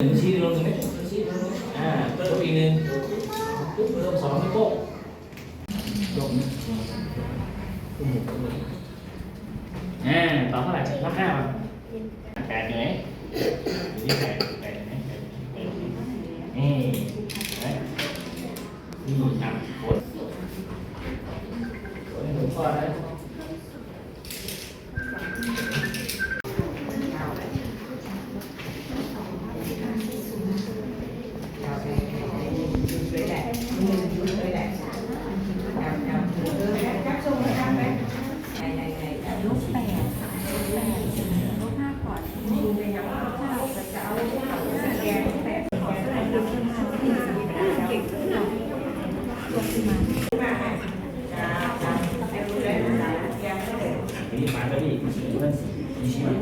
หนึ่งชี้ลงตรงนี้ชี้ลงตรงนี้อ่าเพิ่มอีกหนึ่งปุ๊บเพิ่มสองนิ้วโป้งลงอ่าต่อเท่าไหร่นับห้ามาแปดอยู่ไหนอยู่ที่แปดแปดอยู่ไหนแปดแปดอยู่ไหนนี่เห็นไหมนี่ครับกดกดให้ผมก่อนนะ ลูกแปดแปดลูกห้าก่อนถ้าเราจะเอาสแกนแปดสแกนอะไรเราเพิ่มห้าสี่สิบไม่ได้แล้วเก่งขึ้นเราลงมา นี่มาแล้วพี่ชี้เพื่อนชี้ชี้มา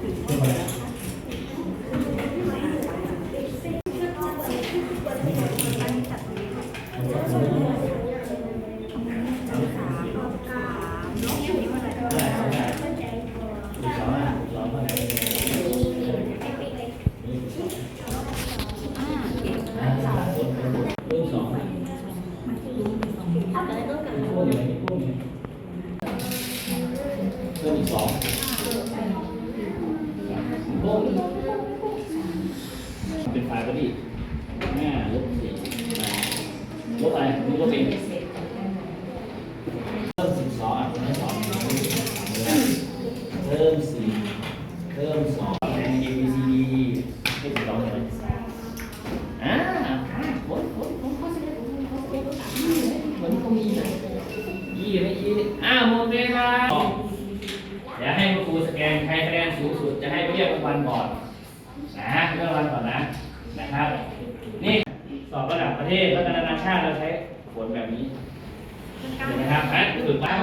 ขึ้นมาแล้วเริ่มสองนะพวกอยู่ไหนพวกอยู่ไหนเริ่มสองพวก เป็นไฟล์ก็ดีห้าลบสี่ลบอะไรลบเป็นเริ่มสิบสองอะไม่สองเริ่ม เรียกรางวัลก่อนนะเรียกรางวัลก่อนนะนะครับนี่สอบระดับประเทศและนานาชาติเราใช้ผลแบบนี้เห็นไหมครับอะฝึกบ้าง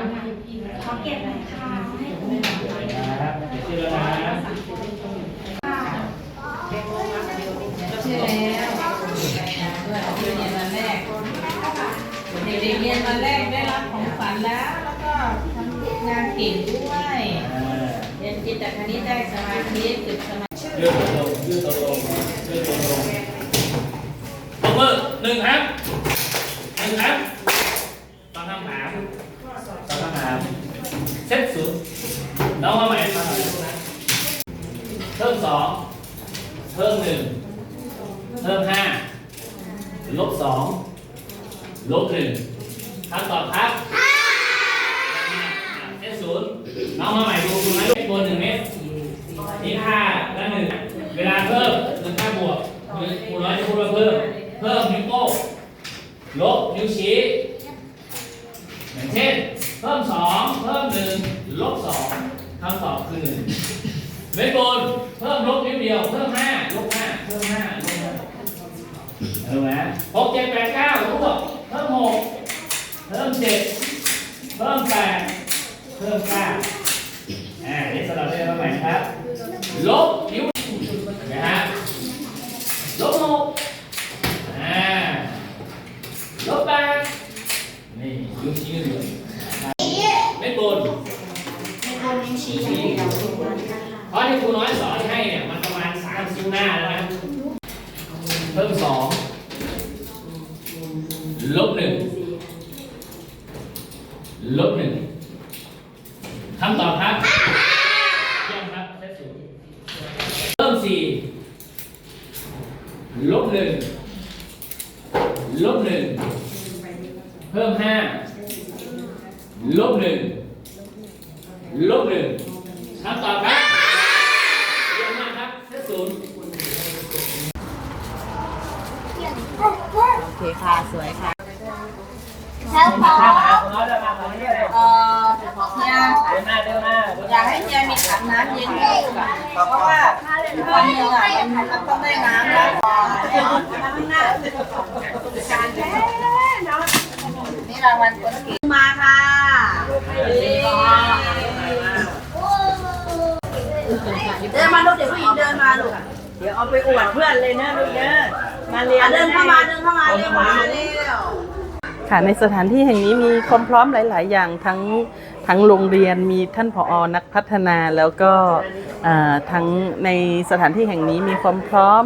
ขอเก็บหน่อยค่ะให้คุณครับเชื่อแล้วนะใช่แล้วด้วยเรียนวันแรกเด็กๆเรียนวันแรกได้รับของขวัญแล้ว แล้วก็ทำงานเก่งด้วยอ่าเรียน จิตคณิตได้สมาธิฝึกสมาธิยืดตัวลงยืดตัวลงยืดตัวลงตบมือหนึ่งครับหนึ่งครับตอบคำถามตอบคำถามเซตศูนย์เรามาใหม่มาใหม่เพิ่มสองเพิ่มหนึ่งเพิ่มห้าลบสองลบหนึ่งคำตอบครับเซตศูนย์น้องมาใหม่ดูคุณไหมเลขบนหนึ่งเมตร นี่ค่าละหนึ่ง เพิ่มคือค่าบวกคือครูน้อยจะพูดว่าเพิ่ม เพิ่มนิ้วโป้งลบนิ้วชี้อย่างเช่น เพิ่มสองเพิ่มหนึ่งลบสองคำตอบคือหนึ่งเม็ดบนเพิ่มลบนิ้วเดียว เพิ่มห้าลบห้าเพิ่มห้าลบห้าเอาไหมหกเจ็ดแปดเก้าลบเพิ่มหกเพิ่มเจ็ดเพิ่มแปดเพิ่มเก้าอ่านี่สำหรับเรื่องใหม่ครับ ลบนิ้วนะฮะลบหกอ่าลบแปดนี่นิ้วชี้นิ้วเลยไม่บน ให้คนยังชี้อย่างเดียว เพราะที่ครูน้อยสอนให้เนี่ยมันประมาณสามชิ้วหน้าแล้วนะเพิ่มสองลบหนึ่งลบหนึ่งคำตอบครับเยี่ยมครับเซตศูนย์เพิ่ม สี่ลบหนึ่งลบหนึ่งเพิ่มห้าลบหนึ่งลบหนึ่งคำตอบครับเยี่ยมมากครับเซตศูนย์โอเคค่ะ สวยค่ะแล้วพอข้าวขาคนน้อยเดินมาคนนี้เลยเอ่อเฮียเดินหน้าเดินหน้าเดินหอยาน้ากให้เฮียมีถังน้ำเย็นให้ค่ะเพราะว่าวันหนึงอะมันมัน ต้องได้น้ำแล้วพอนี่รางวัลคนเก่งมาค่ะเดินมาลูกเดี๋ยวผู้หญิงเดินมาลูกเดี๋ยวเอาไปอวดเพื่อนเลยนะลูกเด้อมาเรียนเดินเข้ามาเดินเข้ามาเร็วมาเร็วค่ะในสถานที่แห่งนี้มีความพร้อมหลาย ๆ อย่างทั้ง ทั้งโรงเรียนมีท่านผอนักพัฒนาแล้วก็ทั้งในสถานที่แห่งนี้มีความพร้อม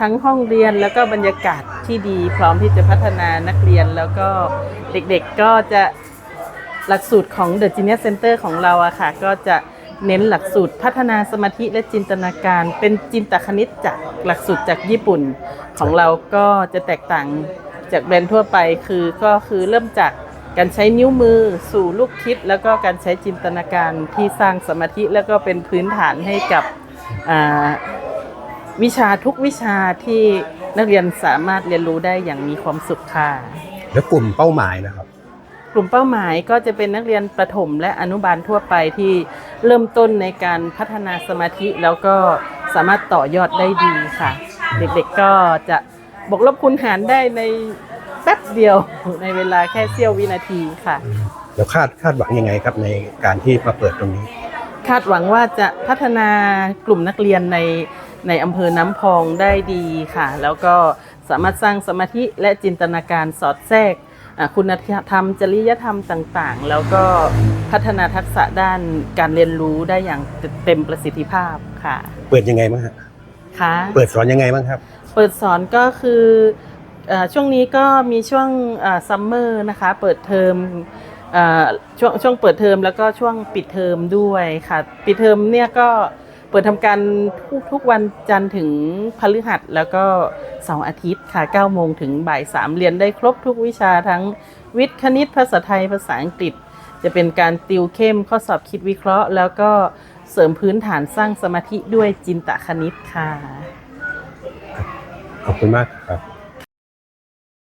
ทั้งห้องเรียนแล้วก็บรรยากาศที่ดีพร้อมที่จะพัฒนานักเรียนแล้วก็เด็กๆก็จะหลักสูตรของ The Genius Center ของเราอะค่ะ ก็จะเน้นหลักสูตรพัฒนาสมาธิและจินตนาการ เป็นจินตคณิตจากหลักสูตรจากญี่ปุ่น ของเราก็จะแตกต่างจากแบรนด์ทั่วไปคือก็คือเริ่มจาก การใช้นิ้วมือสู่ลูกคิด แล้วก็การใช้จินตนาการที่สร้างสมาธิแล้วก็เป็นพื้นฐานให้กับอ่าวิชาทุกวิชาที่นักเรียนสามารถเรียนรู้ได้อย่างมีความสุขค่ะแล้วกลุ่มเป้าหมายนะครับ กลุ่มเป้าหมายก็จะเป็นนักเรียนประถมและอนุบาลทั่วไปที่เริ่มต้นในการพัฒนาสมาธิแล้วก็สามารถต่อยอดได้ดีค่ะ เด็กๆก็จะบวกลบคูณหารได้ใน แป๊บเดียวในเวลาแค่เสี้ยววินาทีค่ะแล้วคาดคาดหวังยังไงครับในการที่มาเปิดตรงนี้ คาดหวังว่าจะพัฒนากลุ่มนักเรียนในในอำเภอน้ำพองได้ดีค่ะ แล้วก็สามารถสร้างสมาธิและจินตนาการสอดแทรกอ่าคุณธรรมจริยธรรมต่างๆ แล้วก็พัฒนาทักษะด้านการเรียนรู้ได้อย่างเต็มประสิทธิภาพค่ะ เปิดยังไงบ้างฮะค่ะเปิดสอนยังไงบ้างครับ เปิดสอนก็คือเออ ช่วงนี้ก็มีช่วงซัมเมอร์นะคะ เปิดเทอมอช่วงช่วงเปิดเทอมแล้วก็ช่วงปิดเทอมด้วยค่ะ ปิดเทอมเนี่ยก็เปิดทำการทุกทุกวันจันทร์ถึงพฤหัสแล้วก็เสาร์อาทิตย์ค่ะ9โมงถึงบ่าย3เรียนได้ครบทุกวิชาทั้งวิทย์คณิตภาษาไทยภาษาอังกฤษ จะเป็นการติวเข้มข้อสอบคิดวิเคราะห์ แล้วก็เสริมพื้นฐานสร้างสมาธิด้วยจินตคณิตค่ะ ขอบคุณมากครับ